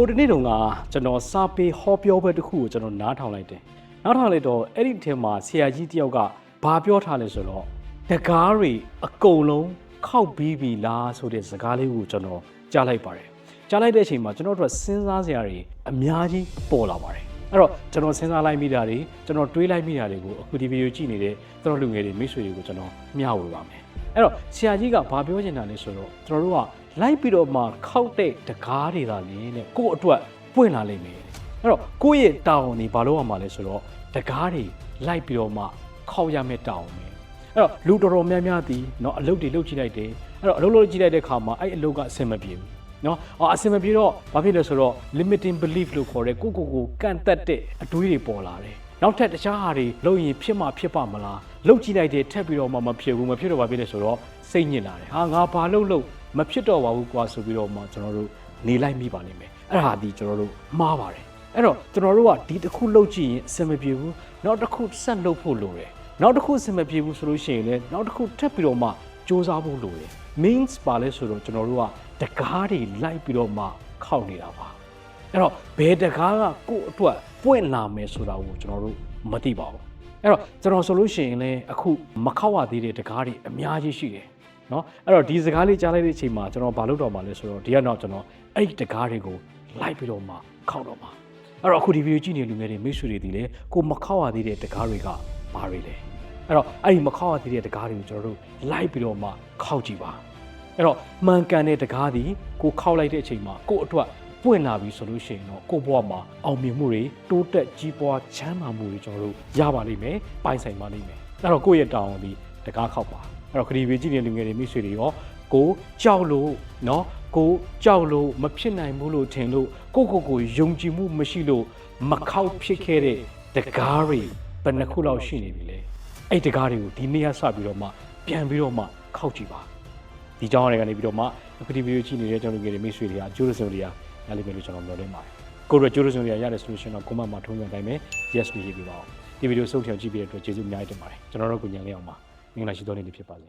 ိုတနေ့တုန်းကကျွန်တော်စာပေဟောပြောပွဲတစ်ခုကိုကျွန်တော်နားထောင်လိုက်တယ်နားထောင်လိုက်တော့အဲ့ဒီအထင်မှာဆရာကြီးတယောက်ကဘာပြောထားလဲဆိုတော့တကားတွေအကုန်လုံးခောက်ပြီးပြီလားဆိုတဲ့စကားလေးကိုကျွန်တော်ကြားလိုက်ပါတယ်ကြားလိုက်တဲ့အချိန်မှာကျွန်တော်တို့ကစဉ်းစားစရာတွေအများကြီးပေါ်လာပါတယ်အဲ့တော့ကျွန်တော်စဉ်းစားလိုက်မိတာတွေကျွန်တော်တွေးလိုက်မိတာတွေကိုအခုဒီဗီဒီယိုကြည့်နေတဲ့ကျွန်တော်လူငယ်တွေမိတ်ဆွေတွေကိုကျွန်တော်မျှဝေပါမယ်အဲ့တော့ဆရာကြီးကဘာပြောချင်တာလဲဆိုတော့ကျွန်တော်တို့က လိုက်ပြီးတော့မှခောက်တဲ့တကားတွေသာလင်းတဲ့ကိုယ့်အတွက်ပွင့်လာလိမ့်မယ်အဲ့တော့ကိုယ့်ရဲ့တာဝန်တွေဘာလို့ရမှာလဲဆိုတော့တကားတွေလိုက်ပြီးတော့မှခောက်ရမယ့်တာဝန်ပဲ အဲ့တော့လူတော်တော်များများဒီเนาะအလုပ်တွေလုပ်ကြည့်လိုက်တယ်အဲ့တော့အလုပ်လုပ်ကြည့်လိုက်တဲ့ခါမှာအဲ့အလုပ်ကအဆင်မပြေဘူးเนาะအော်အဆင်မပြေတော့ဘာဖြစ်လဲဆိုတော့ limiting belief လို့ခေါ်တဲ့ကိုကိုကိုကန့်သက်တဲ့အတွေးတွေပေါ်လာတယ်နောက်ထပ်တခြားဟာတွေလုပ်ရင်ဖြစ်မှာဖြစ်ပါမလားလုပ်ကြည့်လိုက်တယ်ထက်ပြီးတော့မှမဖြစ်ဘူးမဖြစ်တော့ဘာဖြစ်လဲဆိုတော့စိတ်ညစ်လာတယ်ဟာငါဘာလုပ်လို့ မဖြစ်တော့ပါဘူးကွာဆိုပြီးတော့မှကျွန်တော်တို့နေလိုက်မိပါလိမ့်မယ်အဲ့ဒါဒီကျွန်တော်တို့မှားပါတယ်အဲ့တော့ကျွန်တော်တို့ကဒီတစ်ခုလုပ်ကြည့်ရင်အဆင်မပြေဘူးနောက်တစ်ခုဆက်လုပ်ဖို့လိုတယ်နောက်တစ်ခုအဆင်မပြေဘူးဆိုလို့ရှိရင်လည်းနောက်တစ်ခုထပ်ပြီးတော့မှစူးစမ်းဖို့လိုတယ် means ပါလဲဆိုတော့ကျွန်တော်တို့ကတကားတွေလိုက်ပြီးတော့မှခောက်နေတာပါအဲ့တော့ဘယ်တကားကကိုယ့်အတွက်ပွင့်လာမယ်ဆိုတာကိုကျွန်တော်တို့မသိပါဘူးအဲ့တော့ကျွန်တော်ဆိုလို့ရှိရင်လည်းအခုမခောက်ရသေးတဲ့တကားတွေအများကြီးရှိတယ် เนาะအဲ့တော့ဒီစကားလေးကြားလိုက်တဲ့အချိန်မှာကျွန်တော်ဘာလုပ်တော့မှာလဲဆိုတော့ဒီကတော့ကျွန်တော်အဲ့ဒီတကားတွေကိုလိုက်ပြီးတော့မှခောက်တော့မှာအဲ့တော့အခုဒီဗီဒီယိုကြည့်နေတဲ့လူငယ်တွေမိတ်ဆွေတွေဒီလေကိုမခောက်ရသေးတဲ့တကားတွေကဘာတွေလဲ အဲ့တော့အဲ့ဒီမခောက်ရသေးတဲ့တကားတွေကိုကျွန်တော်တို့လိုက်ပြီးတော့မှခောက်ကြည့်ပါအဲ့တော့မှန်ကန်တဲ့တကားဒီကိုခောက်လိုက်တဲ့အချိန်မှာကို့အတွက်ပွင့်လာပြီဆိုလို့ရှိရင်တော့ကို့ဘဝမှာအောင်မြင်မှုတွေတိုးတက်ကြီးပွားချမ်းသာမှုတွေကျွန်တော်တို့ရပါလိမ့်မယ်ပိုင်ဆိုင်ပါလိမ့်မယ်အဲ့တော့ကိုယ့်ရဲ့တောင်းဒီတကားခောက်ပါ အဲ့တော့ခရီးဘေးကြည့်တဲ့လူငယ်တွေမိတ်ဆွေတွေရောကိုကြောက်လို့เนาะကိုကြောက်လို့မဖြစ်နိုင်ဘူးလို့ထင်လို့ကိုကိုကိုယုံကြည်မှုမရှိလို့မခောက်ဖြစ်ခဲ့တဲ့တကားတွေဘယ်နှခုလောက်ရှိနေပြီလဲ အဲ့တကားတွေကိုဒီနေ့ကစပြီးတော့မှပြန်ပြီးတော့မှခောက်ကြည့်ပါဒီကြောင်းတွေကနေပြီးတော့မှအခုဒီဗီဒီယိုကြည့်နေတဲ့ကျွန်တော်တို့တွေမိတ်ဆွေတွေကကျိုးရစုံတွေကရလိမ့်မယ်လို့ကျွန်တော်မျှော်လင့်ပါတယ်ကိုရကျိုးရစုံတွေကရတယ်ဆိုလို့ရှိရင်တော့ကွန်မန့်မှာထုံးစံတိုင်းပဲ yes လို့ရေးပြပါအောင်ဒီဗီဒီယိုစုံထျောင်ကြည့်ပြီးတဲ့အတွက်ကျေးဇူးအများကြီးတင်ပါတယ်ကျွန်တော်တို့ကိုညံလေးအောင်ပါ မင်္ဂလာရှိသောနေ့လေးဖြစ်ပါစေ